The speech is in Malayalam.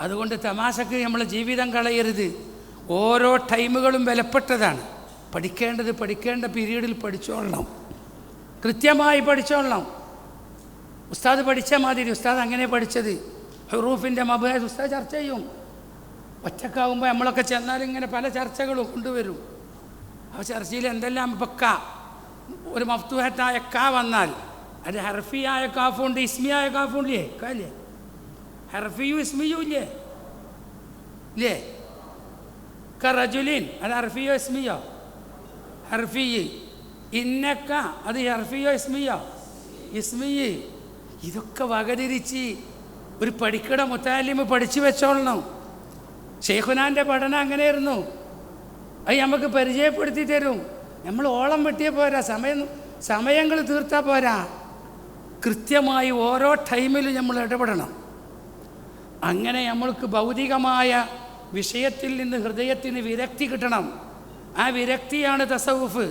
അതുകൊണ്ട് തമാശക്ക് നമ്മൾ ജീവിതം കളയരുത്. ഓരോ ടൈമുകളും വിലപ്പെട്ടതാണ്. പഠിക്കേണ്ടത് പഠിക്കേണ്ട പീരീഡിൽ പഠിച്ചോളണം. കൃത്യമായി പഠിച്ചോളണം. ഉസ്താദ് പഠിച്ച മാതിരി. ഉസ്താദ് അങ്ങനെ പഠിച്ചത്. ഹെറൂഫിന്റെ മബാസ് ഉസ്താദ് ചർച്ച ചെയ്യും. ഒറ്റക്കാവുമ്പോൾ നമ്മളൊക്കെ ചെന്നാൽ ഇങ്ങനെ പല ചർച്ചകളും കൊണ്ടുവരും. ആ ചർച്ചയിൽ എന്തെല്ലാം ഇപ്പം ക ഒരു മഫ്തുഹത്തായ ക വന്നാൽ അത് ഹർഫിയായ കാഫുണ്ട് ഇസ്മിയായ കാഫുണ്ടില്ലേ കാല്ലേ ഹർഫിയും ഇസ്മിയും ഇല്ലേ ഇല്ലേ കറജുലിൻ അത് ഹർഫിയോ ഇസ്മിയോ ഹർഫി ഇന്നക്ക അത് ഹർഫിയോ ഇസ്മിയോ ഇസ്മി ഇതൊക്കെ വകതിരിച്ച് ഒരു പഠിക്കട മുത്താലിമ് പഠിച്ചു വെച്ചോളണം ഷെയ്ഖുനാന്റെ പഠനം അങ്ങനെയായിരുന്നു അത് നമുക്ക് പരിചയപ്പെടുത്തി തരും നമ്മൾ ഓളം വെട്ടിയ പോരാ സമയം സമയങ്ങൾ തീർത്താൽ പോരാ കൃത്യമായി ഓരോ ടൈമിലും നമ്മൾ ഇടപെടണം അങ്ങനെ നമ്മൾക്ക് ഭൗതികമായ വിഷയത്തിൽ നിന്ന് ഹൃദയത്തിന് വിരക്തി കിട്ടണം. ആ വിരക്തിയാണ് തസവുഫ്